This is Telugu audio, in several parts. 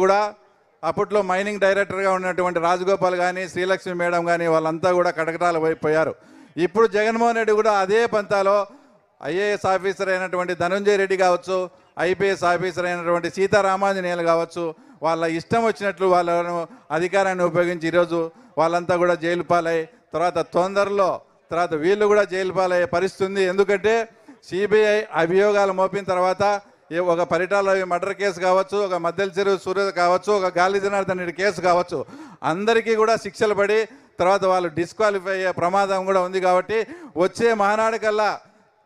కూడా అప్పట్లో మైనింగ్ డైరెక్టర్గా ఉన్నటువంటి రాజగోపాల్ కానీ శ్రీలక్ష్మి మేడం కానీ వాళ్ళంతా కూడా కటకటాలు పోయారు ఇప్పుడు జగన్మోహన్ రెడ్డి కూడా అదే పంతాలో ఐఏఎస్ ఆఫీసర్ అయినటువంటి ధనంజయ రెడ్డి కావచ్చు ఐపీఎస్ ఆఫీసర్ అయినటువంటి సీతారామాంజనేయులు కావచ్చు వాళ్ళ ఇష్టం వచ్చినట్లు వాళ్ళను అధికారాన్ని ఉపయోగించి ఈరోజు వాళ్ళంతా కూడా జైలు పాలై తర్వాత తొందరలో తర్వాత వీళ్ళు కూడా జైలు పాలయ్యే పరిస్థితి ఉంది. ఎందుకంటే సిబిఐ అభియోగాలు మోపిన తర్వాత ఒక పరిటాల మర్డర్ కేసు కావచ్చు ఒక మద్దెల చెరువు సూర్య కావచ్చు ఒక గాలి జనార్దన్ రెడ్డి కేసు కావచ్చు అందరికీ కూడా శిక్షలు పడి తర్వాత వాళ్ళు డిస్క్వాలిఫై అయ్యే ప్రమాదం కూడా ఉంది కాబట్టి వచ్చే మహానాడు కల్లా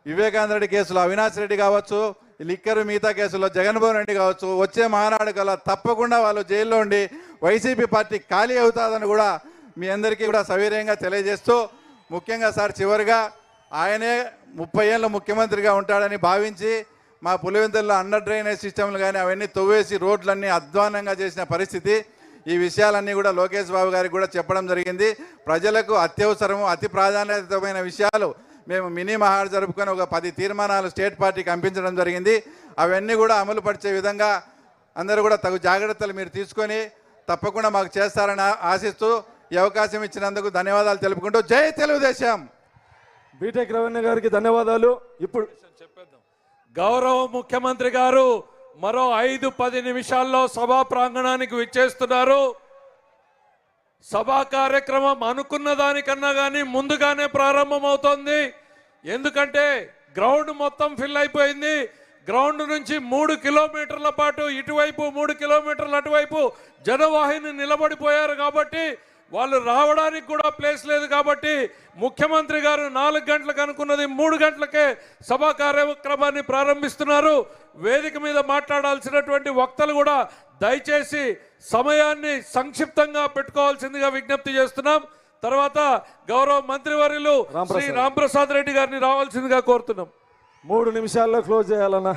వివేకానంద రెడ్డి కేసులో అవినాష్ రెడ్డి కావచ్చు లిక్కర్ మిగతా కేసులో జగన్మోహన్ రెడ్డి కావచ్చు వచ్చే మహానాడు కల్లా తప్పకుండా వాళ్ళు జైల్లో ఉండి వైసీపీ పార్టీ ఖాళీ అవుతుందని కూడా మీ అందరికీ కూడా సవీర్యంగా తెలియజేస్తూ ముఖ్యంగా సార్ చివరిగా ఆయనే ముప్పై ఏళ్ళ ముఖ్యమంత్రిగా ఉంటాడని భావించి మా పులివెందుల్లో అండర్ డ్రైనేజ్ సిస్టమ్లు కానీ అవన్నీ తవ్వేసి రోడ్లన్నీ అధ్వానంగా చేసిన పరిస్థితి. ఈ విషయాలన్నీ కూడా లోకేష్ బాబు గారికి కూడా చెప్పడం జరిగింది. ప్రజలకు అత్యవసరము అతి ప్రాధాన్యతమైన విషయాలు మేము మినీ మహాడ్ జరుపుకొని ఒక పది తీర్మానాలు స్టేట్ పార్టీకి పంపించడం జరిగింది. అవన్నీ కూడా అమలు పరిచే విధంగా అందరూ కూడా తగు జాగ్రత్తలు మీరు తీసుకొని తప్పకుండా మాకు చేస్తారని ఆశిస్తూ ఈ అవకాశం ఇచ్చినందుకు ధన్యవాదాలు తెలుపుకుంటూ జై తెలుగుదేశం. బీటెక్ రవీణ గారికి ధన్యవాదాలు. ఇప్పుడు గౌరవ ముఖ్యమంత్రి గారు మరో ఐదు పది నిమిషాల్లో సభా ప్రాంగణానికి విచ్చేస్తున్నారు. సభా కార్యక్రమం అనుకున్న దానికన్నా కానీ ముందుగానే ప్రారంభమవుతోంది. ఎందుకంటే గ్రౌండ్ మొత్తం ఫిల్ అయిపోయింది. గ్రౌండ్ నుంచి మూడు కిలోమీటర్ల పాటు ఇటువైపు మూడు కిలోమీటర్ల అటువైపు జనవాహిని నిలబడిపోయారు కాబట్టి వాళ్ళు రావడానికి కూడా ప్లేస్ లేదు కాబట్టి ముఖ్యమంత్రి గారు నాలుగు గంటలకు అనుకున్నది మూడు గంటలకే సభా కార్యక్రమాన్ని ప్రారంభిస్తున్నారు. వేదిక మీద మాట్లాడాల్సినటువంటి వక్తలు కూడా దయచేసి సమయాన్ని సంక్షిప్తంగా పెట్టుకోవాల్సిందిగా విజ్ఞప్తి చేస్తున్నాం. తర్వాత గౌరవ మంత్రివర్యులు శ్రీ రాంప్రసాద్. రాంప్రసాద్ రెడ్డి గారిని రావాల్సిందిగా కోరుతున్నాం. మూడు నిమిషాల్లో క్లోజ్ చేయాలన్నా.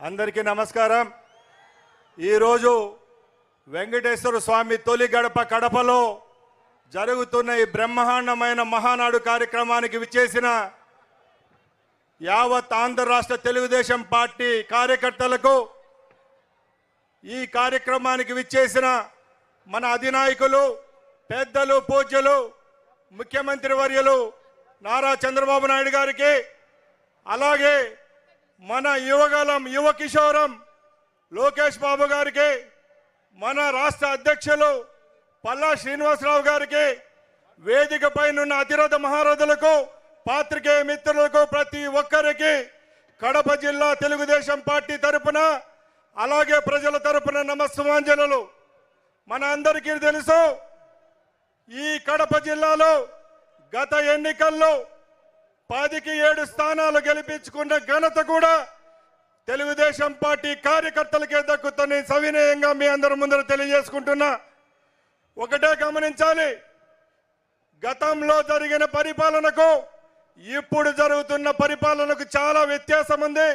అందరికీ నమస్కారం. ఈరోజు వెంకటేశ్వర స్వామి తొలి గడప కడపలో జరుగుతున్న ఈ బ్రహ్మాండమైన మహానాడు కార్యక్రమానికి విచ్చేసిన యావత్ ఆంధ్ర రాష్ట్ర తెలుగుదేశం పార్టీ కార్యకర్తలకు ఈ కార్యక్రమానికి విచ్చేసిన మన అధినాయకులు పెద్దలు పూజ్యులు ముఖ్యమంత్రి వర్యులు నారా చంద్రబాబు నాయుడు గారికి అలాగే మన యువగలం యువ కిషోరం లోకేష్ బాబు గారికి మన రాష్ట్ర అధ్యక్షులు పల్లా శ్రీనివాసరావు గారికి వేదికపై ఉన్న అతిరథ మహారథులకు పాత్రికేయ మిత్రులకు ప్రతి ఒక్కరికి కడప జిల్లా తెలుగుదేశం పార్టీ తరపున అలాగే ప్రజల తరపున నమస్సుమాంజనలు. మన అందరికీ తెలుసు ఈ కడప జిల్లాలో గత ఎన్నికల్లో పదికి ఏడు స్థానాలు గెలిపించుకున్న ఘనత కూడా తెలుగుదేశం పార్టీ కార్యకర్తలకే దక్కుతుందని సవినయంగా మీ అందరి ముందర తెలియజేసుకుంటున్నా. ఒకటే గమనించాలి. గతంలో జరిగిన పరిపాలనకు ఇప్పుడు జరుగుతున్న పరిపాలనకు చాలా వ్యత్యాసం ఉంది